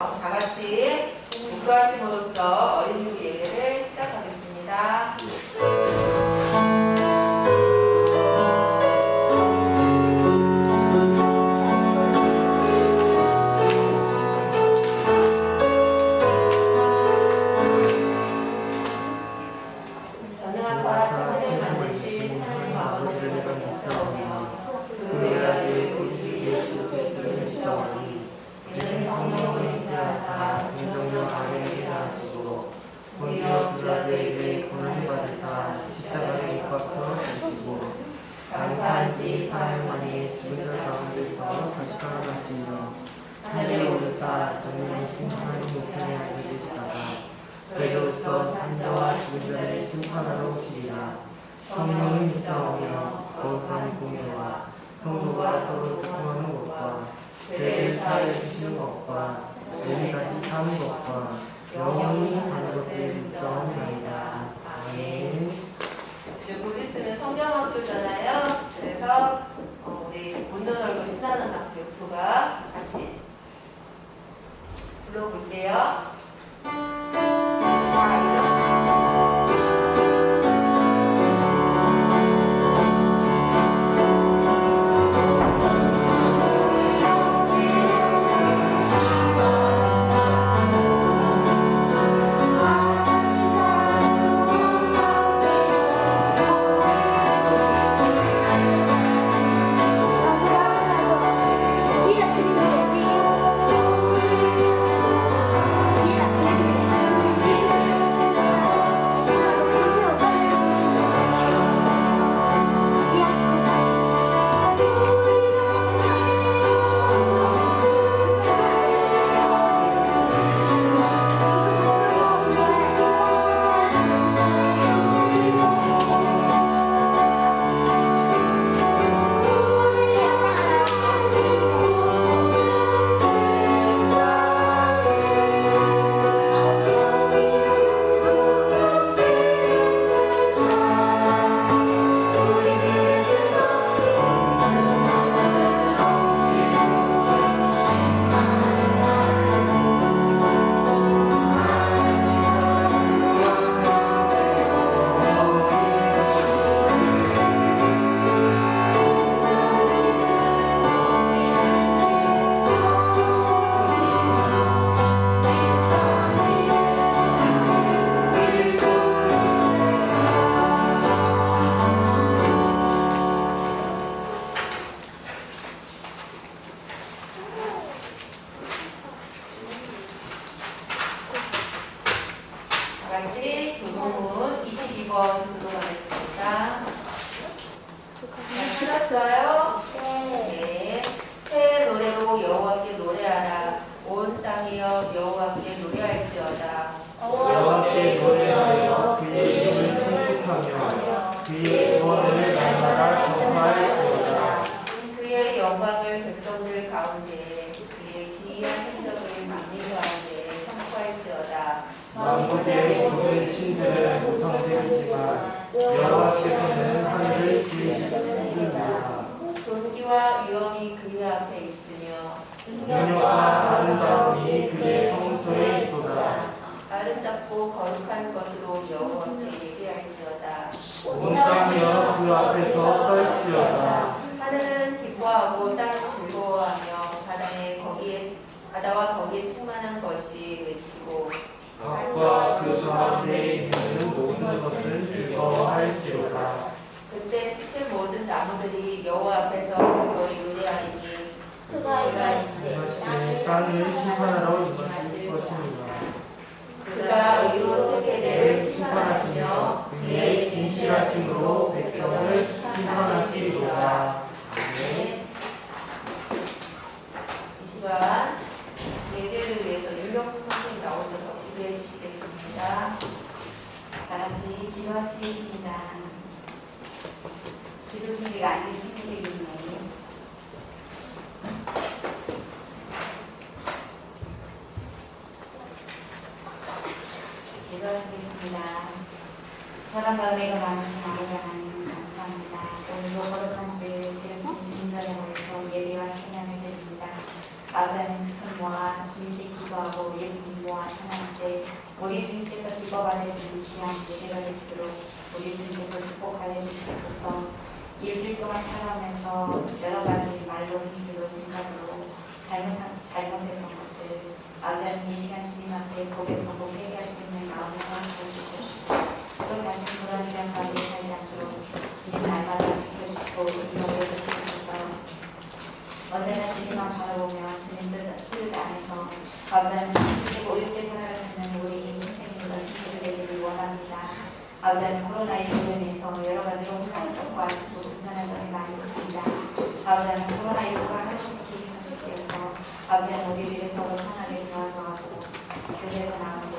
다 같이 국가 팀으로서 어린이에게 여호와께서는 하늘을 지으셨습니다. 존귀와 위엄이 그의 앞에 있으며 능력과 아름다움이 그의 성소에 있도다. 아름답고 거룩한 것으로 여호와께 예배할지어다. 온 땅이여 그 앞에서 설지어다. 하늘은 기뻐하고 땅은 즐거워하며 바다에 거기에 바다와 거기에 충만한 것이 외치고 악과 그 가운데 거할지로다. 그때 숲의 모든 나무들이 여호와 앞에서 그의 의뢰하리니 그가 이가시되 나는 땅을 심판하러 임하실 것입니다. 그가 의로 세계를 심판하시며 받으시는 귀한 예배가 될수록 우리 주님께서 축복하여 주시옵소서. 일주일 동안 살아오면서 여러 가지 말로 행실로 생각으로 잘못한 잘못했던 것들 아버지 하나님 이 시간 주님 앞에 고백하고 회개할 수 있는 마음을 허락해 주시옵소서. 또 다시 시간 가운데 살지 않도록 주님 날마다 지켜주시고 인도해 주시옵소서. 언제나 주님만 바라보며 주님 뜻, 뜻 안에서 아버지 하나님 지키고 이렇게 살아가는 우리 친구들 되기를 원합니다. 아버지 하나님 코로나19로 인해서 여러 가지로 한쪽과 불편한 점이 많이 있습니다. 아버지 하나님 코로나19가 하루씩 전식되어서 아버지 하나님 우리들이 서로 편하게 대화도 하고 교제도 나누고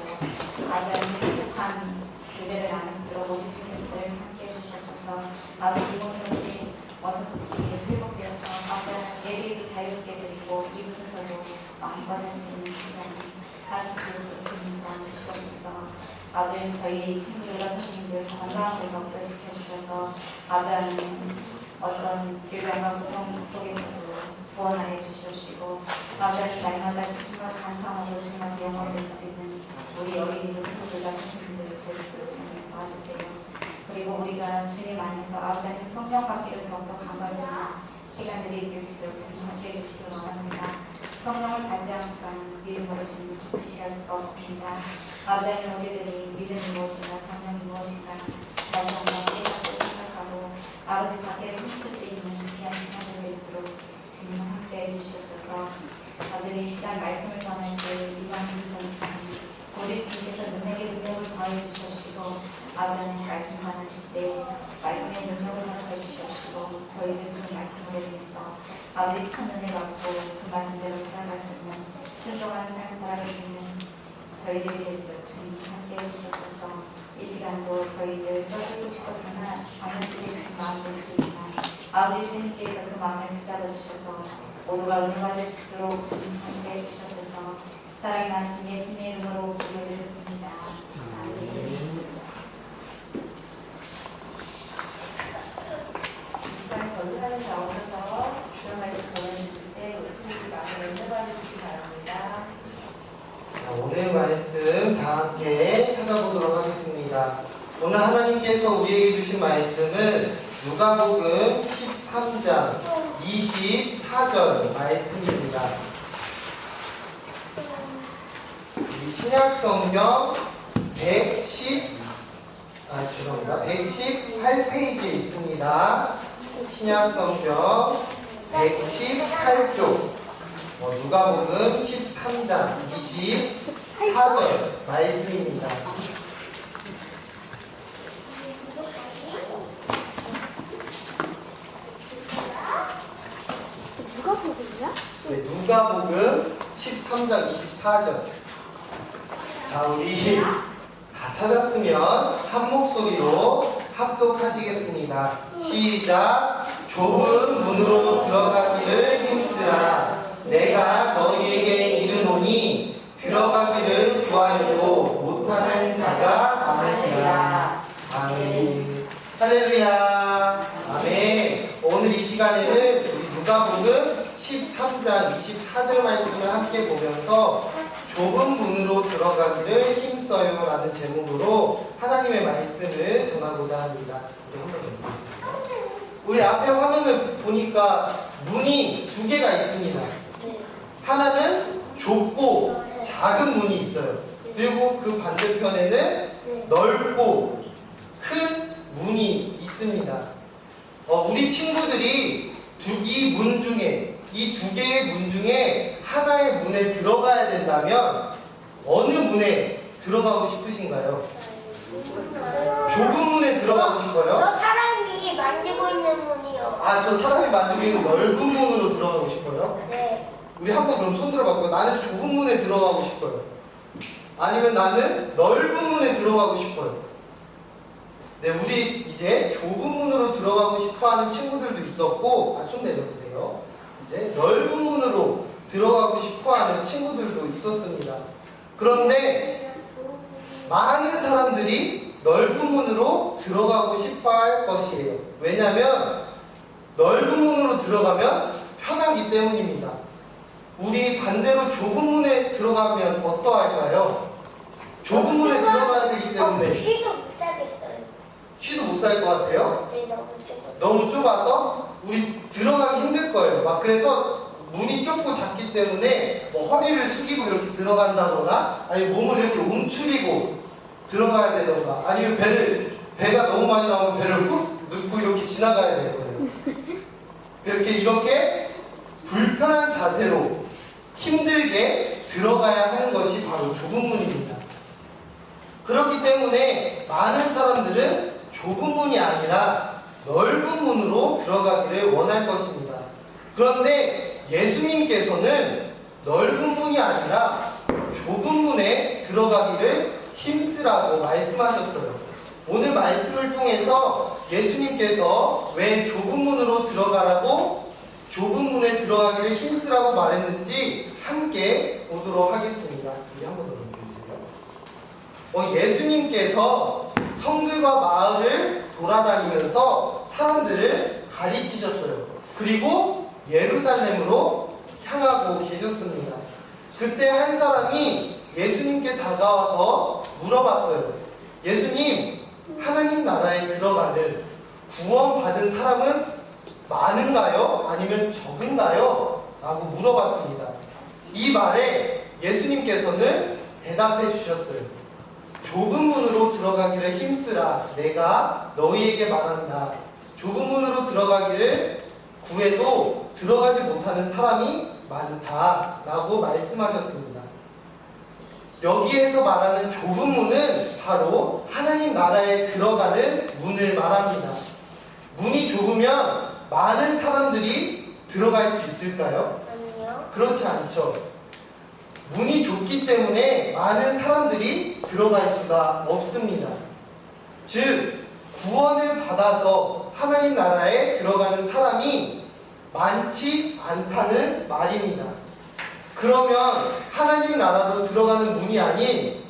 아버지 하나님 행복한 교제를 있도록 모든 주님들을 함께 해주셔서 아버지 이번 것이 어서서기 회복되어서 아버지 하나님 예배도 자유롭게 드리고 이부 순서도 왕권할 수 있는 시간이 하나님께서 주님 도와주시옵소서 아버지 저희 친구들과 선생님들 지켜주셔서 아버지 하나님 어떤 질병과 고통 속에서도 구원하여 주시옵시고 아버지 날마다 정말 감사하고 정말 영원히 될수 있는 우리 어린이들 친구들과 선생님들을 보시도록 주님 도와주세요. 그리고 우리가 주님 안에서 아버지 성령 받기를 더욱더 있는 시간들이 될수 있도록 주님 함께 해 주시기 원합니다. 성령을 받지 않고서는 믿음으로 주님 기쁘시게 할 수가 없습니다. 하나님 우리들이 믿음이 무엇인가 성령이 무엇인가 다시 한번 깨닫고 생각하고 아버지 밖에 힘쓸 수 있는 귀한 시간이 될수록 주님 함께 해주시옵소서 아버지 이 시간 말씀을 전하실 이방진 전사님 우리 주님께서 능력의 능력을 더해 주시옵시고 아버지 말씀 전하실 때 말씀의 능력을 허락해 주시옵시고 저희들 그 말씀을 위해서 아버지 큰 은혜 받고 그 말씀대로 살아갈 수 있는 순종한 삶 있는 저희들이 될수록 주님 함께 해주시옵소서 이 시간도 저희들 떠들고 싶었으나 장난치고 싶은 마음도 있지만 아버지 주님께서 그 마음을 붙잡아 주셔서 모두가 은혜 받을 수 있도록 주님 함께 해주시옵소서 사랑이 많으신 예수님의 이름으로 기도드렸습니다. 아멘. 일단 전사를 나오셔서 그런 말씀 전해주실 때 우리 친구들 마음을 연습해주시기 바랍니다. 자, 오늘 말씀 다 함께 찾아보도록 하겠습니다. 오늘 하나님께서 우리에게 주신 말씀은 누가복음 13장 24절 말씀입니다. 이 신약 성경 110 아, 죄송합니다. 118페이지에 있습니다. 신약 성경 118쪽 어, 누가복음 13장 24절 말씀입니다. 누가 보고있냐? 네, 누가복음 13장 24절. 자, 우리 다 찾았으면 한 목소리로 합독하시겠습니다. 시작. 좁은 문으로 들어가기를 힘쓰라. 내가 너희에게 이르노니 들어가기를 구하려고 못하는 자가 많으리라. 아멘. 할렐루야. 아멘. 오늘 이 시간에는 우리 누가복음 13장 24절 말씀을 함께 보면서 좁은 문으로 들어가기를 힘써요 라는 제목으로 하나님의 말씀을 전하고자 합니다. 우리 한번 보겠습니다. 우리 앞에 화면을 보니까 문이 두 개가 있습니다. 하나는 좁고 작은 문이 있어요. 그리고 그 반대편에는 넓고 큰 문이 있습니다. 어, 우리 친구들이 두이문 중에 이 두 개의 문 중에 하나의 문에 들어가야 된다면 어느 문에 들어가고 싶으신가요? 좁은 문에 들어가고 싶어요? 저 사람이 만지고 있는 문이요. 아, 저 사람이 만지고 있는 넓은 문으로 들어가고 싶어요? 네. 우리 한번 그럼 손 들어봐요. 나는 좁은 문에 들어가고 싶어요. 아니면 나는 넓은 문에 들어가고 싶어요. 네, 우리 이제 좁은 문으로 들어가고 싶어 하는 친구들도 있었고, 아, 손 내려도 돼요. 이제 넓은 문으로 들어가고 싶어 하는 친구들도 있었습니다. 그런데 많은 사람들이 넓은 문으로 들어가고 싶어 할 것이에요. 왜냐하면 넓은 문으로 들어가면 편하기 때문입니다. 우리 반대로 좁은 문에 들어가면 어떠할까요? 좁은 문에 들어가야 되기 때문에 어, 쉬도 못 사겠어요. 쉬도 못 살 것 같아요. 네, 너무 좁아. 너무 좁아서 우리 들어가기 힘들 거예요. 막 그래서 문이 좁고 작기 때문에 뭐 허리를 숙이고 이렇게 들어간다거나 아니면 몸을 이렇게 움츠리고 들어가야 되던가 아니면 배를 배가 너무 많이 나오면 배를 훅 넣고 이렇게 지나가야 될 거예요. 이렇게 이렇게 불편한 자세로 힘들게 들어가야 하는 것이 바로 좁은 문입니다. 그렇기 때문에 많은 사람들은 좁은 문이 아니라 넓은 문으로 들어가기를 원할 것입니다. 그런데 예수님께서는 넓은 문이 아니라 좁은 문에 들어가기를 힘쓰라고 말씀하셨어요. 오늘 말씀을 통해서 예수님께서 왜 좁은 문으로 들어가라고 좁은 문에 들어가기를 힘쓰라고 말했는지 함께 보도록 하겠습니다. 우리 한번 더 보여주세요. 어, 예수님께서 성들과 마을을 돌아다니면서 사람들을 가르치셨어요. 그리고 예루살렘으로 향하고 계셨습니다. 그때 한 사람이 예수님께 다가와서 물어봤어요. 예수님, 하나님 나라에 들어가는 구원받은 사람은 많은가요? 아니면 적은가요? 라고 물어봤습니다. 이 말에 예수님께서는 대답해 주셨어요. 좁은 문으로 들어가기를 힘쓰라. 내가 너희에게 말한다. 좁은 문으로 들어가기를 구해도 들어가지 못하는 사람이 많다. 라고 말씀하셨습니다. 여기에서 말하는 좁은 문은 바로 하나님 나라에 들어가는 문을 말합니다. 문이 좁으면 많은 사람들이 들어갈 수 있을까요? 그렇지 않죠. 문이 좁기 때문에 많은 사람들이 들어갈 수가 없습니다. 즉, 구원을 받아서 하나님 나라에 들어가는 사람이 많지 않다는 말입니다. 그러면 하나님 나라로 들어가는 문이 아닌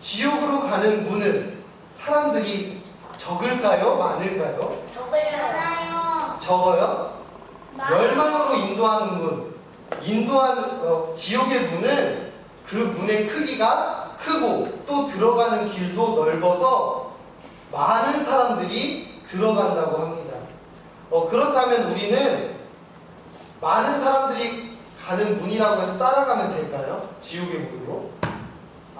지옥으로 가는 문은 사람들이 적을까요? 많을까요? 적을요. 적어요? 멸망으로 인도하는 문, 인도하는 어, 지옥의 문은 그 문의 크기가 크고 또 들어가는 길도 넓어서 많은 사람들이 들어간다고 합니다. 어, 그렇다면 우리는 많은 사람들이 가는 문이라고 해서 따라가면 될까요? 지옥의 문으로?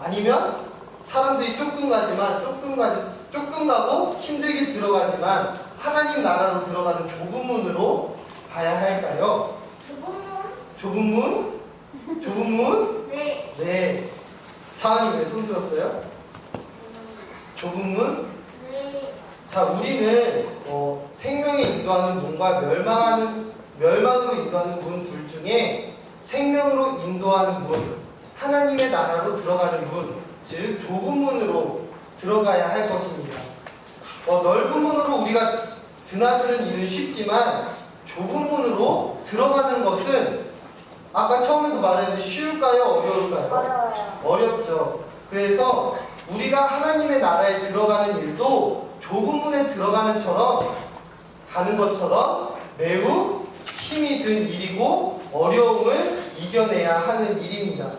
아니면 사람들이 조금 가지만 조금 가지 조금 가고 힘들게 들어가지만 하나님 나라로 들어가는 좁은 문으로 가야 할까요? 좁은 문? 좁은 문? 네. 네. 자은이 왜 손 들었어요? 좁은 문? 네. 자, 우리는 어, 생명에 인도하는 문과 멸망하는 멸망으로 인도하는 문 둘 중에 생명으로 인도하는 문, 하나님의 나라로 들어가는 문, 즉 좁은 문으로 들어가야 할 것입니다. 어, 넓은 문으로 우리가 드나드는 일은 쉽지만 좁은 문으로 들어가는 것은 아까 처음에도 말했는데 쉬울까요? 어려울까요? 어려워요. 어렵죠. 그래서 우리가 하나님의 나라에 들어가는 일도 좁은 문에 들어가는 처럼 가는 것처럼 매우 힘이 든 일이고 어려움을 이겨내야 하는 일입니다.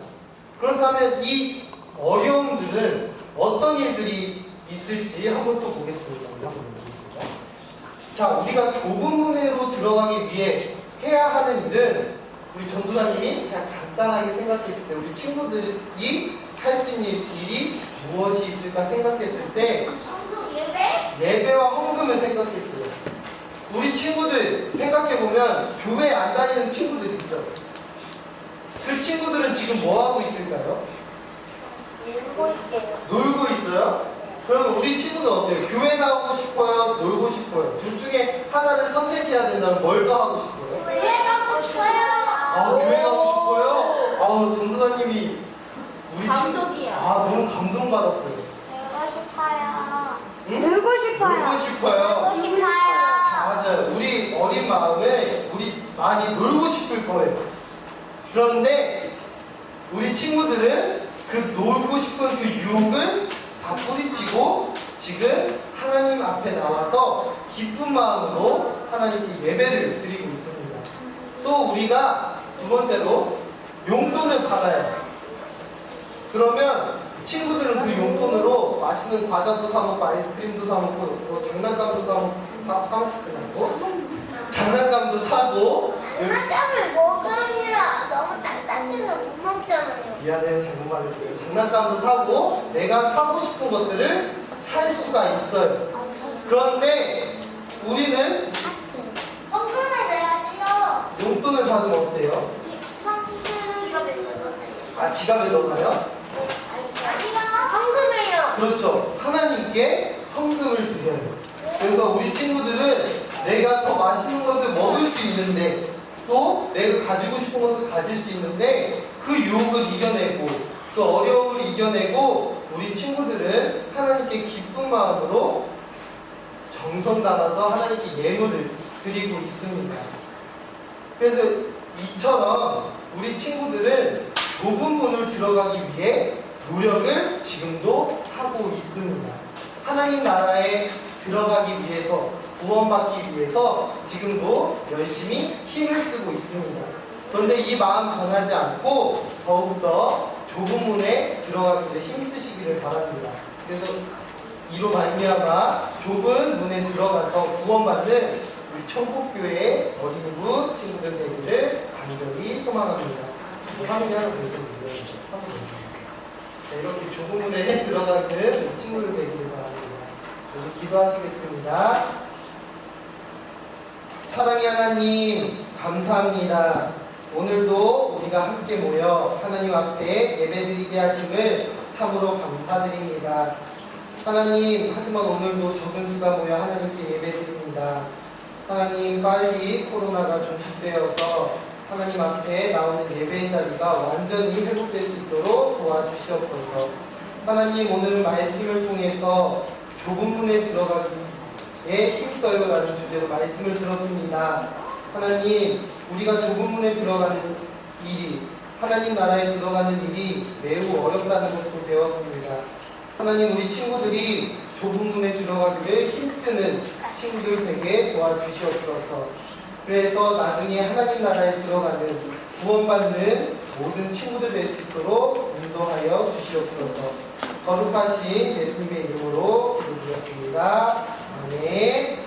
그렇다면 이 어려움들은 어떤 일들이 있을지 한번 또 보겠습니다. 자, 우리가 좁은 문으로 들어가기 위해 해야 하는 일은 우리 전도사님이 그냥 간단하게 생각했을 때 우리 친구들이 할 수 있는 일이 무엇이 있을까 생각했을 때 성금 예배? 예배와 헌금을 생각했어요. 우리 친구들 생각해보면 교회 안 다니는 친구들 있죠. 그 친구들은 지금 뭐 하고 있을까요? 읽고 있게요. 놀고 있어요? 그러면 우리 친구들 어때요? 교회 나오고 싶어요? 놀고 싶어요? 둘 중에 하나를 선택해야 된다면 뭘 더 하고 싶어요? 교회 가고 싶어요. 아, 교회 가고 싶어요? 아, 전도사님이 우리 친구 감동이야. 아, 너무 감동받았어요. 놀고 싶어요. 응? 놀고 놀고 싶어요. 놀고 싶어요. 맞아요. 우리 어린 마음에 우리 많이 놀고 싶을 거예요. 그런데 우리 친구들은 그 놀고 싶은 그 유혹을 다 뿌리치고 지금 하나님 앞에 나와서 기쁜 마음으로 하나님께 예배를 드리고 있습니다. 또 우리가 두 번째로 용돈을 받아요. 그러면 친구들은 그 용돈으로 맛있는 과자도 사 먹고 아이스크림도 사 먹고 뭐 장난감도 사 먹고 사, 사 먹지 않고 장난감도 사고 장난감을 먹으면 너무 딱딱해서 못 먹잖아요. 미안해요 잘못 말했어요. 장난감도 사고 내가 사고 싶은 것들을 살 수가 있어요. 그런데 우리는 헌금을 내야지요. 용돈을 받으면 어때요? 아 지갑에 넣어가요? 아니요. 헌금해요. 그렇죠. 하나님께 헌금을 드려요. 그래서 우리 친구들은 내가 더 맛있는 것을 먹을 수 있는데 또 내가 가지고 싶은 것을 가질 수 있는데 그 유혹을 이겨내고 또 어려움을 이겨내고 우리 친구들은 하나님께 기쁜 마음으로 정성 담아서 하나님께 예물을 드리고 있습니다. 그래서 이처럼 우리 친구들은 좁은 문을 들어가기 위해 노력을 지금도 하고 있습니다. 하나님 나라에 들어가기 위해서 구원받기 위해서 지금도 열심히 힘을 쓰고 있습니다. 그런데 이 마음 변하지 않고 더욱더 좁은 문에 들어가기를 힘쓰시기를 바랍니다. 그래서 이로 말미암아 좁은 문에 들어가서 구원받는 우리 천국교회 어린이부 친구들 되기를 간절히 소망합니다. 화면이 하나 더 있었는데 한번 보여주세요. 자, 이렇게 좁은 문에 들어가는 친구들 되기를 바랍니다. 우리 기도하시겠습니다. 사랑의 하나님 감사합니다. 오늘도 우리가 함께 모여 하나님 앞에 예배드리게 하심을 참으로 감사드립니다. 하나님 하지만 오늘도 적은 수가 모여 하나님께 예배드립니다. 하나님 빨리 코로나가 종식되어서 하나님 앞에 나오는 예배 자리가 완전히 회복될 수 있도록 도와주시옵소서. 하나님 오늘 말씀을 통해서 좁은 문에 들어가기에 힘써요라는 주제로 말씀을 들었습니다. 하나님 우리가 좁은 문에 들어가는 일이 하나님 나라에 들어가는 일이 매우 어렵다는 것도 배웠습니다. 하나님 우리 친구들이 좁은 문에 들어가기를 힘쓰는 친구들 되게 도와주시옵소서. 그래서 나중에 하나님 나라에 들어가는 구원받는 모든 친구들 될 수 있도록 인도하여 주시옵소서. 거룩하신 예수님의 이름으로 기도드렸습니다. 아멘.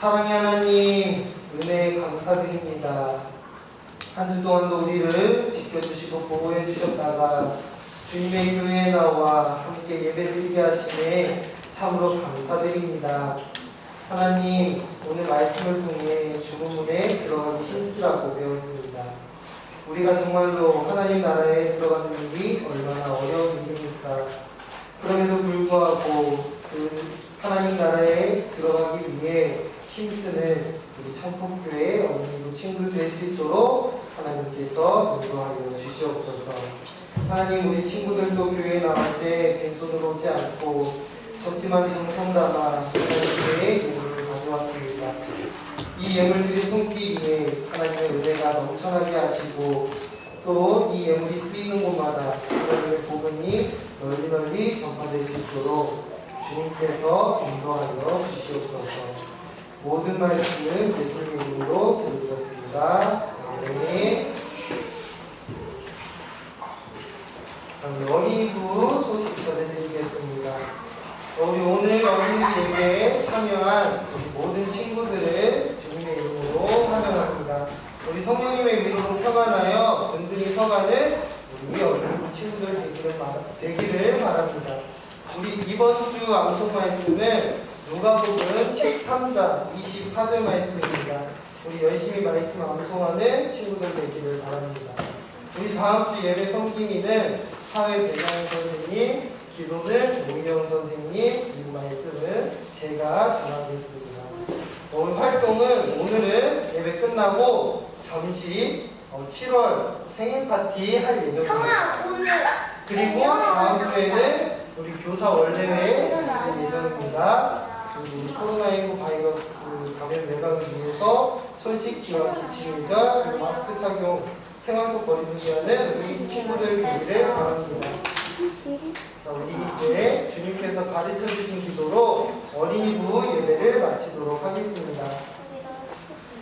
사랑의 하나님, 은혜 감사드립니다. 한 주 동안도 우리를 지켜주시고 보호해 주셨다가 주님의 교회에 나와 함께 예배를 드리게 하시네 참으로 감사드립니다. 하나님, 오늘 말씀을 통해 주문문에 들어가기 힘쓰라고 배웠습니다. 우리가 정말로 하나님 나라에 들어가는 일이 얼마나 어려운 일입니까? 그럼에도 불구하고 그 하나님 나라에 들어가기 위해 힘쓰는 우리 청포교회 어린이도 친구들 될수 있도록 하나님께서 인도하여 주시옵소서. 하나님 우리 친구들도 교회에 나갈 때 빈손으로 오지 않고 적지만 정성 담아 하나님께 예물을 가져왔습니다. 이 예물들이 손기 위해 하나님의 은혜가 넘쳐나게 하시고 또 이 예물이 쓰이는 곳마다 하나님의 복음이 널리 널리 전파될 수 있도록 주님께서 인도하여 주시옵소서. 모든 말씀은 예수님의 이름으로 드리겠습니다. 아멘. 자, 어린이부 소식 전해드리겠습니다. 어, 우리 오늘 어린이 예배에 참여한 모든 친구들을 주님의 이름으로 환영합니다. 우리 성령님의 이름으로 평안하여 든든히 서가는 우리 어린이 친구들 되기를 바랍니다. 우리 이번 주 암송 말씀은 누가복음 13장 24절 말씀입니다. 우리 열심히 말씀 암송하는 친구들 되기를 바랍니다. 우리 다음 주 예배 섬김이는 사회 배양 선생님, 기도는 노희영 선생님, 이 말씀은 제가 전하겠습니다. 오늘 활동은 오늘은 예배 끝나고 잠시 어, 7월 생일 파티 할 예정입니다. 그리고 다음 주에는 우리 교사 원래회 예정입니다. 그 코로나19 바이러스 그 감염 예방을 위해서 손씻 기와 기침의자 그리고 마스크 착용 생활 속 거리 두기 하는 우리 친구들 되기를 바랍니다. 자, 우리 이제 주님께서 가르쳐 주신 기도로 어린이부 예배를 마치도록 하겠습니다.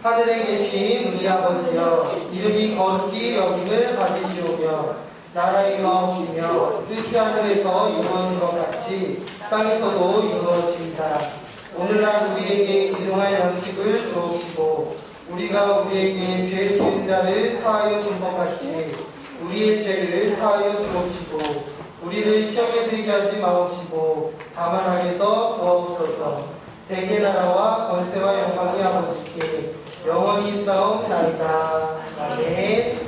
하늘에 계신 우리 아버지여 이름이 거룩히 여김을 받으시오며 나라의 마옵시며 뜻이 하늘에서 이루어진 것 같이 땅에서도 이루어집니다. 오늘날 우리에게 일용할 양식을 주옵시고 우리가 우리에게 죄 지은 자를 사하여 준 것 같이 우리의 죄를 사하여 주옵시고 우리를 시험에 들게 하지 마옵시고 다만 악에서 구하옵소서 대개 나라와 권세와 영광이 아버지께 영원히 싸움나이다. 아멘.